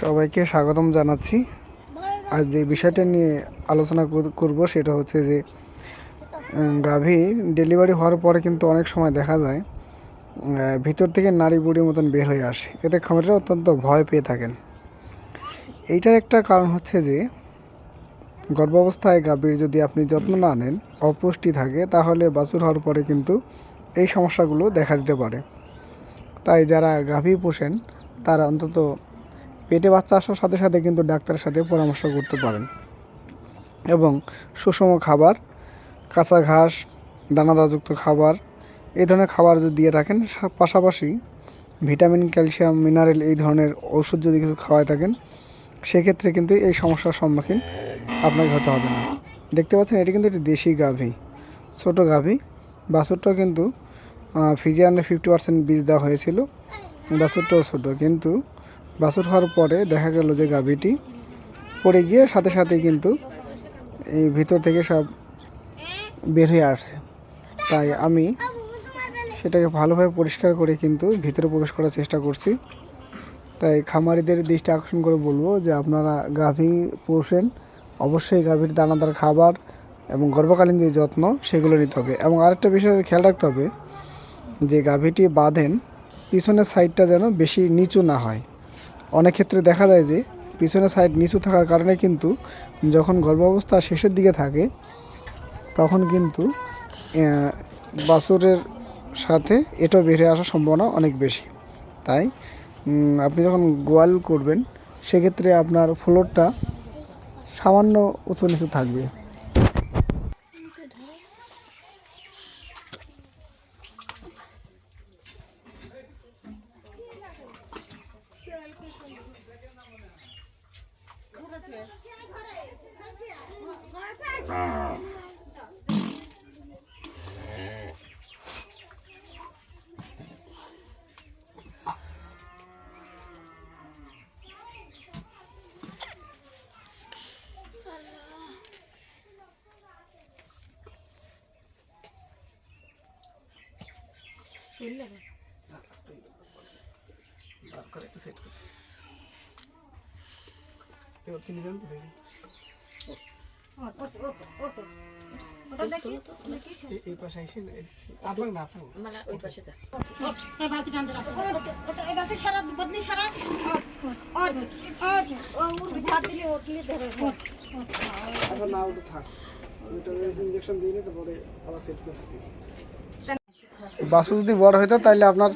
সবাইকে স্বাগতম জানাচ্ছি। আজ যে বিষয়টা নিয়ে আলোচনা কর- করব সেটা হচ্ছে যে গাভী ডেলিভারি হওয়ার পরে কিন্তু অনেক সময় দেখা যায় ভিতর থেকে নারী বুড়ির মতন বের হয়ে আসে। এতে খামারিরা অত্যন্ত ভয় পেয়ে থাকেন। এইটার একটা কারণ হচ্ছে যে, গর্ভাবস্থায় গাভীর যদি আপনি যত্ন না নেন, অপুষ্টি থাকে, তাহলে বাছুর হওয়ার পরে কিন্তু এই সমস্যাগুলো দেখা দিতে পারে। তাই যারা গাভী পোষেন, তারা অন্তত পেটে বাচ্চা আসার সাথে সাথে কিন্তু ডাক্তারের সাথে পরামর্শ করতে পারেন। এবং সুষম খাবার, কাঁচা ঘাস, দানাদারযুক্ত খাবার, এই ধরনের খাবার যদি দিয়ে রাখেন পাশাপাশি ভিটামিন, ক্যালসিয়াম, মিনারেল এই ধরনের ওষুধ যদি কিছু খাওয়ায় থাকেন, সেক্ষেত্রে কিন্তু এই সমস্যার সম্মুখীন আপনাকে হতে হবে না। দেখতে পাচ্ছেন, এটি কিন্তু একটি দেশি গাভী, ছোট গাভী। বাছুরটাও কিন্তু ফিজিয়ানে ফিফটি পার্সেন্ট বীজ দেওয়া হয়েছিল। বাছুরটাও ছোটো, কিন্তু বাছুর হওয়ার পরে দেখা গেল যে গাভীটি পড়ে গিয়ে সাথে সাথে কিন্তু এই ভিতর থেকে সব বের হয়ে আসছে। তাই আমি সেটাকে ভালোভাবে পরিষ্কার করে কিন্তু ভিতরে প্রবেশ করার চেষ্টা করছি। তাই খামারিদের দৃষ্টি আকর্ষণ করে বলব যে আপনারা গাভী পোষেন, অবশ্যই গাভীর দানাদার খাবার এবং গর্ভকালীন যে যত্ন সেগুলো নিতে হবে। এবং আরেকটা বিষয় খেয়াল রাখতে হবে যে গাভীটি বাঁধেন, পিছনের সাইডটা যেন বেশি নিচু না হয়। অনেক ক্ষেত্রে দেখা যায় যে পিছনের সাইড নিচু থাকার কারণে কিন্তু যখন গর্ভাবস্থা শেষের দিকে থাকে, তখন কিন্তু বাছুরের সাথে এটাও বেরিয়ে আসার সম্ভাবনা অনেক বেশি। তাই আপনি যখন গোয়াল করবেন, সেক্ষেত্রে আপনার ফ্লোরটা সামান্য উঁচু নিচু থাকবে। এই পাশে এসে আপনার না আপনার मला ওই পাশে যা এই বালতি টানতে রাখো এই বালতি সারা বদলি সারা আর আর ওর ভাত দিলে ওটলি ধরে এখন না ওটা থাক ওটা ইঞ্জেকশন দিয়ে নিতে পরে আবার সেট করছি বাসু যদি বড় হইতো তাহলে আপনার